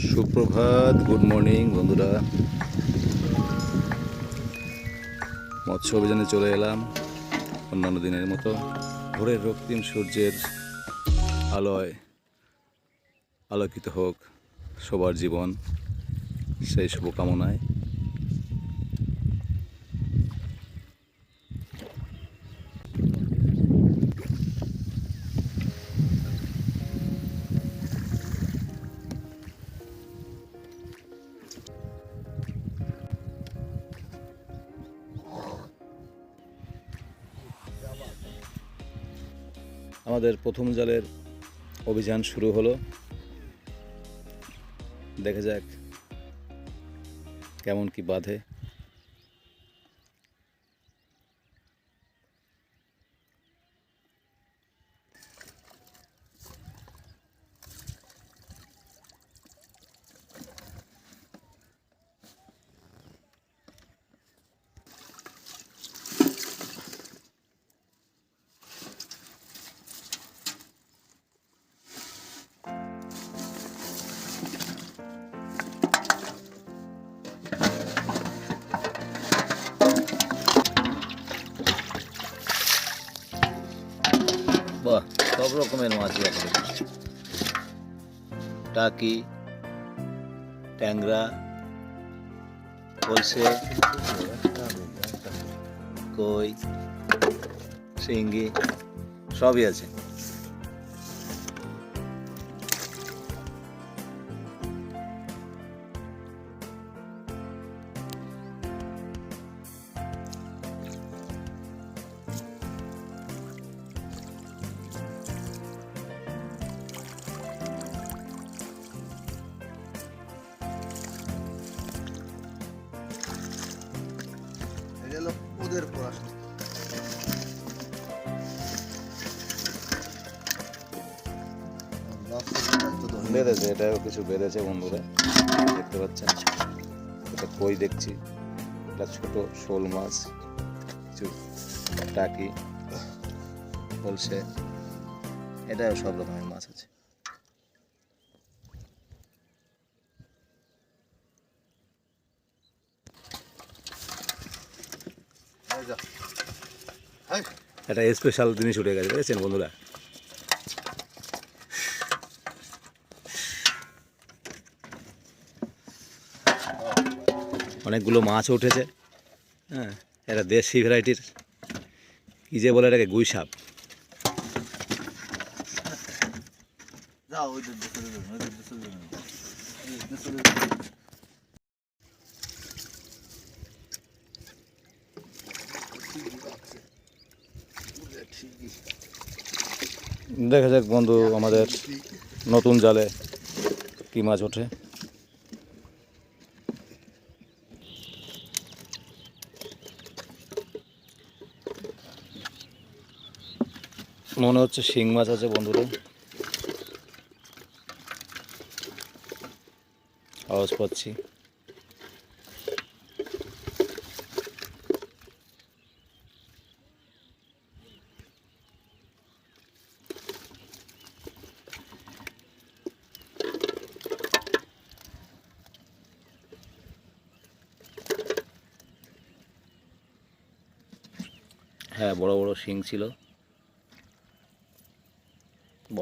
সুপ্রভাত good morning বন্ধুরা। মৎস্য অভিযানে চলে এলাম অন্যান্য দিনের মতো। ভোরের রক্তিম সূর্যের আলোয় আলোকিত হোক সবার জীবন সেই শুভকামনায়। আমাদের প্রথম জালের অভিযান শুরু হলো। দেখা যাক কেমন কি বাঁধে। রকমের মাছই আছে টাকি ট্যাংরা কলসে কই শিঙ্গি সবই আছে। বেঁধেছে এটাও কিছু বেঁধেছে বন্ধুরা। দেখতে পাচ্ছেন? এটা কই দেখছি? এটা ছোট শোল মাছ কিছু টাকি বলছে। এটাও সব রকমের মাছ আছে। একটা স্পেশাল জিনিস উঠে গেছে দেখেছেন বন্ধুরা? অনেকগুলো মাছ উঠেছে হ্যাঁ এটা দেশি ভ্যারাইটির। কী যে বলে এটাকে, গুই সাপ। দেখা যাক বন্ধু, আমাদের নতুন জালে কী মাছ ওঠে। মনে হচ্ছে শিং মাছ আছে বন্ধুরা। আওয়াজ পাচ্ছি। হ্যাঁ বড় বড় শিং ছিল।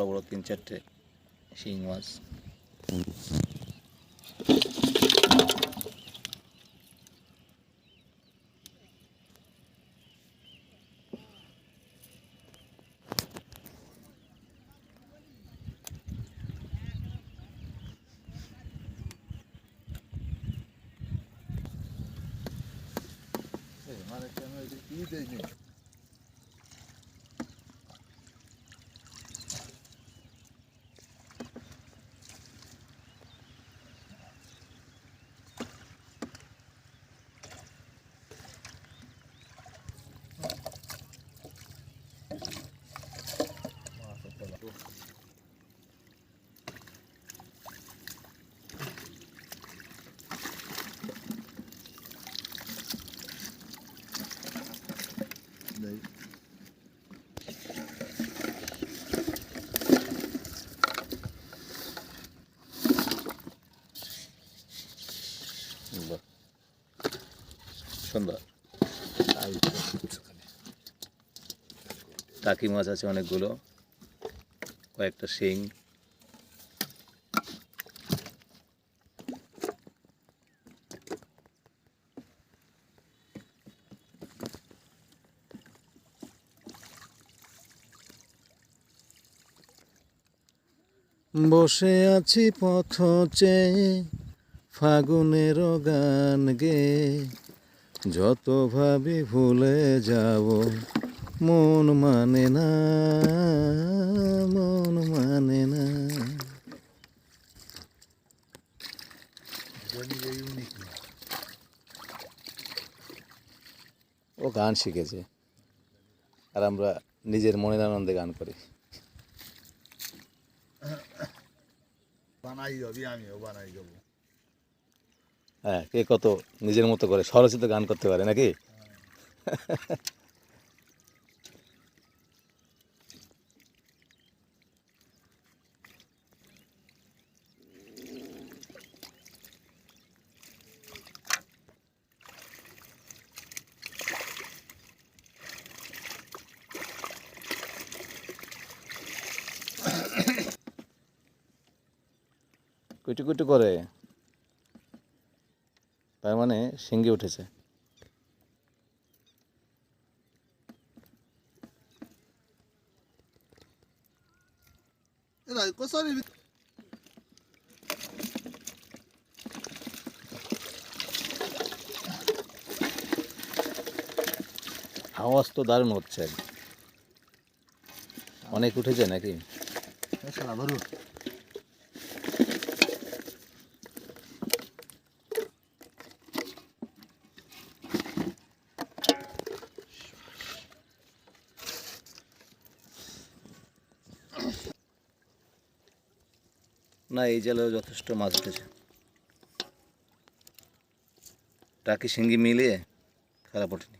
বড় বড় তিন চারটে শিং মাছ। মানে কেন এটা কি দেয়নি? দেয় সুন্দর টাকি মাছ আছে অনেকগুলো কয়েকটা শিং। বসে আছি পথ চেয়ে, ফাগুনের গান গে যত ভাবি ভুলে যাব, মন মানে না, মন মানে না। ও গান শিখেছে, আর আমরা নিজের মনের আনন্দে গান করি। বানাই যাবি আমিও বানাই যাব হ্যাঁ কে কত নিজের মতো করে স্বরচিত গান করতে পারে নাকি? কুটু কুটু করে। তার মানে শিঙ্গে উঠেছে। আওয়াজ তো দারুণ হচ্ছে অনেক উঠেছে নাকি? সারা না, এই জালেও যথেষ্ট মাছ উঠেছে। টাকি, শিঙ্গি মিলিয়ে খারাপ ওঠেনি।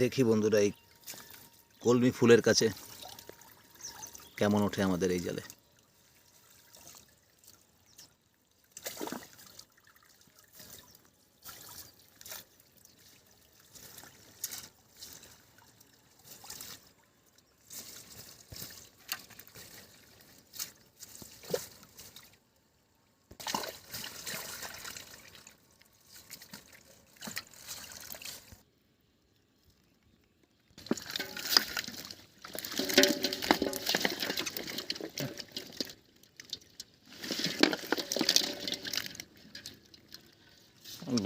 দেখি বন্ধুরা, এই কলমি ফুলের কাছে কেমন ওঠে আমাদের এই জালে?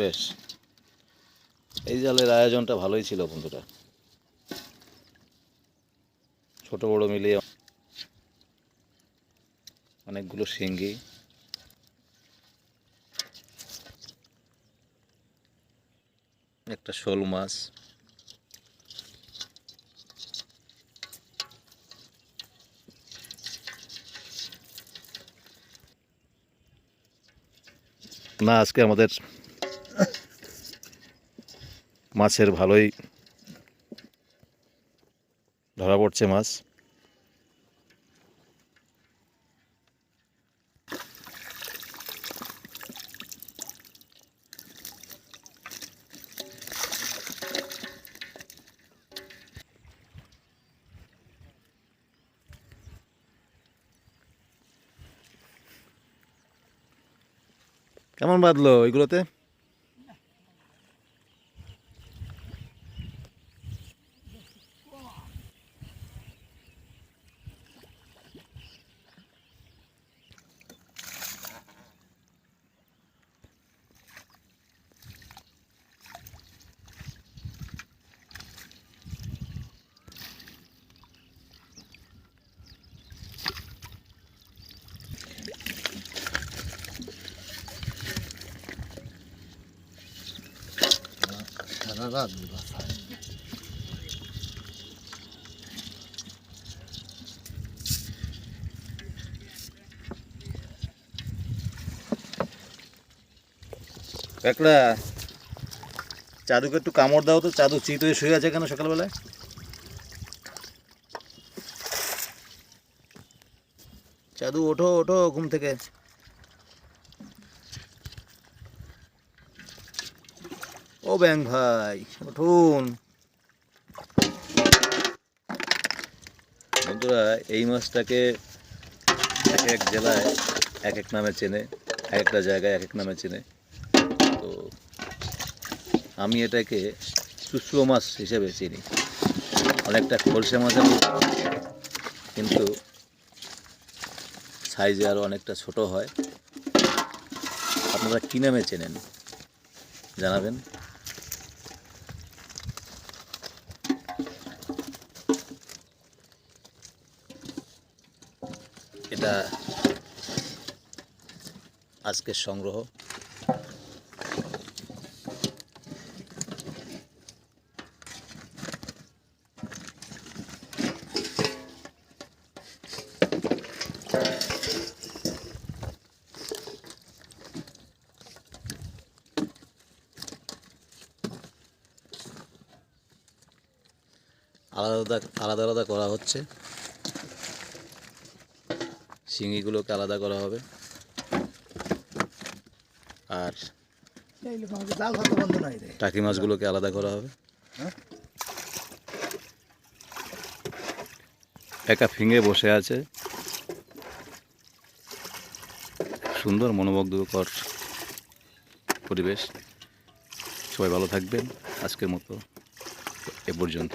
বেশ। এই জালের আয়োজনটা ভালোই ছিল বন্ধুরা। ছোট, বড় মিলিয়ে অনেকগুলো শিঙ্গি। একটা শোল মাছ। না, আজকে আমাদের মাছের ভালোই ধরা পড়ছে মাছ। কেমন বাঁধলো ওইগুলোতে? সারা রাত বাসা একটা চাদুকে একটু কামড় দাও তো, চাদু চিত হয়ে শুয়ে আছে কেন সকালবেলায়? চাদু ওঠো ওঠো ঘুম থেকে। ও ব্যাং ভাই, উঠুন। বন্ধুরা, এই মাছটাকে এক এক জেলায় এক এক নামে চেনে, এক একটা জায়গায় এক এক নামে চেনে। তো আমি এটাকে চুচুও মাছ হিসেবে চিনি। অনেকটা খলসে মাছের কিন্তু সাইজে আরও অনেকটা ছোট হয়। আপনারা কী নামে চেনেন? জানাবেন। এটা আজকের সংগ্রহ। আলাদা আলাদা আলাদা করা হচ্ছে। শিঙিগুলোকে আলাদা করা হবে। আর টাকি মাছগুলোকে আলাদা করা হবে। হ্যাঁ? একা ফিঙে বসে আছে। সুন্দর মনোমুগ্ধকর পরিবেশ। সবাই ভালো থাকবেন। আজকের মতো এ পর্যন্ত